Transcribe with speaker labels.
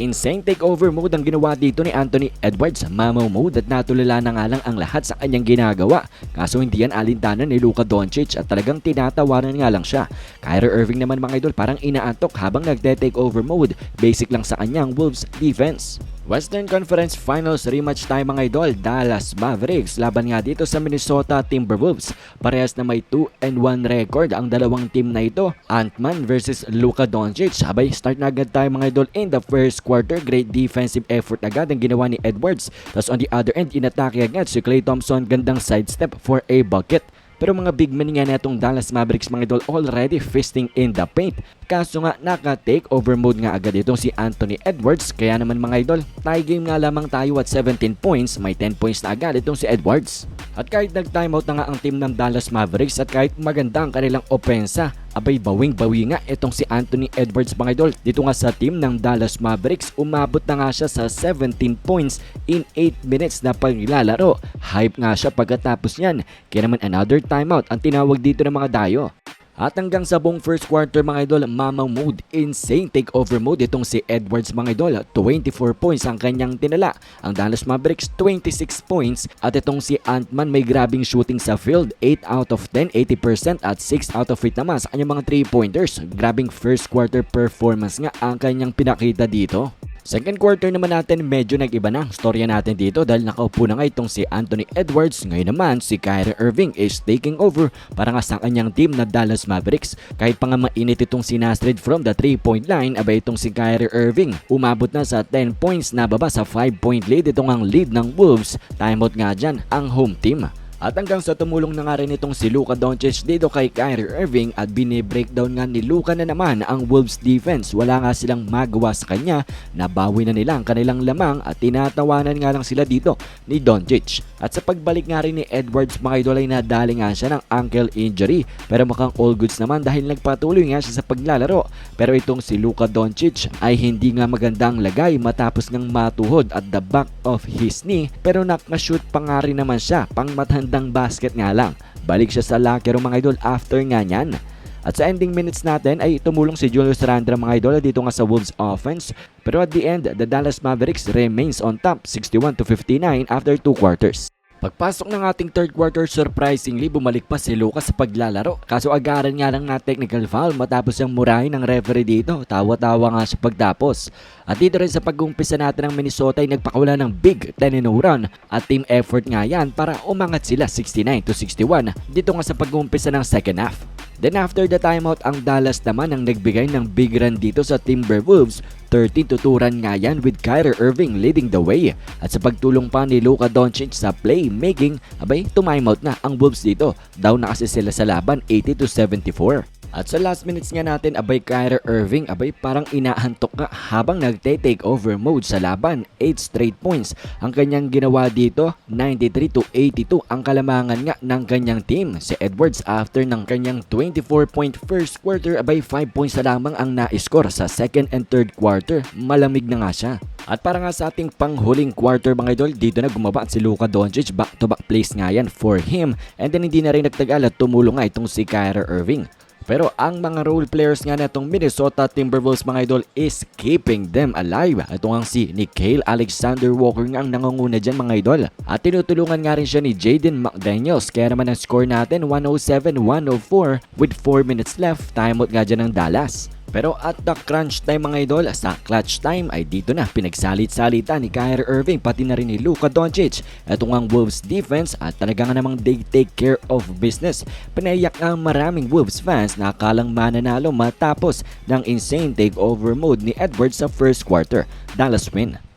Speaker 1: Insane takeover mode ang ginawa dito ni Anthony Edwards. Mamaw mode at natulala na nga lang ang lahat sa kanyang ginagawa. Kaso hindi yan alintanan ni Luka Doncic at talagang tinatawanan nga lang siya. Kyrie Irving naman mga idol parang inaantok habang nagte-takeover mode. Basic lang sa kanyang Wolves defense. Western Conference Finals rematch tayo mga idol. Dallas Mavericks laban nga dito sa Minnesota Timberwolves. Parehas na may 2 and 1 record ang dalawang team na ito. Ant-Man versus Luka Doncic. Habay start na agad tayo mga idol in the first quarter. Great defensive effort agad ang ginawa ni Edwards. Tapos on the other end, inatake agad si Klay Thompson. Gandang sidestep for a bucket. Pero mga big man nga netong Dallas Mavericks mga idol already fisting in the paint. Kaso nga naka-take over mode nga agad itong si Anthony Edwards. Kaya naman mga idol, tie game nga lamang tayo at 17 points. May 10 points na agad itong si Edwards. At kahit nag-timeout na nga ang team ng Dallas Mavericks at kahit maganda ang kanilang opensa, abay bawing-bawi nga itong si Anthony Edwards mga idol. Dito nga sa team ng Dallas Mavericks, umabot na nga siya sa 17 points in 8 minutes na paglalaro. Hype nga siya pagkatapos niyan. Kaya naman another timeout ang tinawag dito ng mga dayo. At hanggang sa buong first quarter mga idol, mama mode, insane takeover mode itong si Edwards mga idol. 24 points ang kanyang tinala. Ang Dallas Mavericks 26 points at itong si Ant-Man may grabing shooting sa field. 8 out of 10, 80% at 6 out of 8 naman sa kanyang mga 3 pointers. Grabing first quarter performance nga ang kanyang pinakita dito. Second quarter naman natin medyo nag-iba na ang storya natin dito dahil nakaupo na nga itong si Anthony Edwards. Ngayon naman si Kyrie Irving is taking over para nga sa kanyang team na Dallas Mavericks. Kahit pa nga mainit itong si Nasrid from the 3-point line, abay itong si Kyrie Irving. Umabot na sa 10 points na baba sa 5-point lead. Itong ang lead ng Wolves. Timeout nga dyan ang home team. At hanggang sa tumulong na nga rin itong si Luka Doncic dito kay Kyrie Irving at bine-breakdown nga ni Luka na naman ang Wolves defense. Wala nga silang magawa sa kanya, nabawi na nila ang kanilang lamang at tinatawanan nga lang sila dito ni Doncic. At sa pagbalik nga rin ni Edwards mga idol ay nadali nga siya ng ankle injury pero mukhang all goods naman dahil nagpatuloy nga siya sa paglalaro. Pero itong si Luka Doncic ay hindi nga magandang lagay matapos ngang matuhod at the back of his knee pero nakashoot pa nga rin naman siya pang mathandang basket nga lang. Balik siya sa locker room mga idol after nga niyan. At sa ending minutes natin ay tumulong si Julius Randle mga idol dito nga sa Wolves offense. Pero at the end, the Dallas Mavericks remains on top 61 to 59 after 2 quarters. Pagpasok ng ating third quarter, surprisingly bumalik pa si Lucas sa paglalaro. Kaso agaran nga lang na technical foul matapos ang murahin ng referee dito. Tawa-tawa nga siya pagtapos. At dito rin sa pag-umpisa natin ng Minnesota ay nagpakawala ng big 10 run at team effort nga yan para umangat sila 69 to 61 dito nga sa pag-umpisa ng second half. Then after the timeout, ang Dallas naman ang nagbigay ng big run dito sa Timberwolves. 13 to 2 run nga yan with Kyrie Irving leading the way. At sa pagtulong pa ni Luka Doncic sa playmaking, abay, tumimeout na ang Wolves dito. Down na kasi sila sa laban 80 to 74. At sa last minutes nga natin, abay Kyrie Irving, abay parang inaantok nga habang nagte-take over mode sa laban. 8 straight points ang kanyang ginawa dito, 93 to 82 ang kalamangan nga ng kanyang team. Si Edwards after ng kanyang 24 point first quarter, abay 5 points na lamang ang na-score sa second and third quarter. Malamig na nga siya. At para nga sa ating panghuling quarter mga idol, dito na gumaba si Luka Doncic, back-to-back plays nga yan for him. And then hindi na rin nagtagal at tumulong nga itong si Kyrie Irving. Pero ang mga role players nga netong Minnesota Timberwolves mga idol is keeping them alive. Ito nga si Nikhil Alexander Walker nga ang nangunguna dyan mga idol. At tinutulungan nga rin siya ni Jaden McDaniels. Kaya naman ang score natin 107-104 with 4 minutes left. Timeout nga dyan ng Dallas. Pero at the crunch time mga idol, sa clutch time ay dito na pinagsalit-salita ni Kyrie Irving pati na rin ni Luka Doncic. Ito nga ang Wolves defense at talaga nga namang they take care of business. Pinayak ang maraming Wolves fans na akalang mananalo matapos ng insane takeover mode ni Edwards sa first quarter. Dallas win.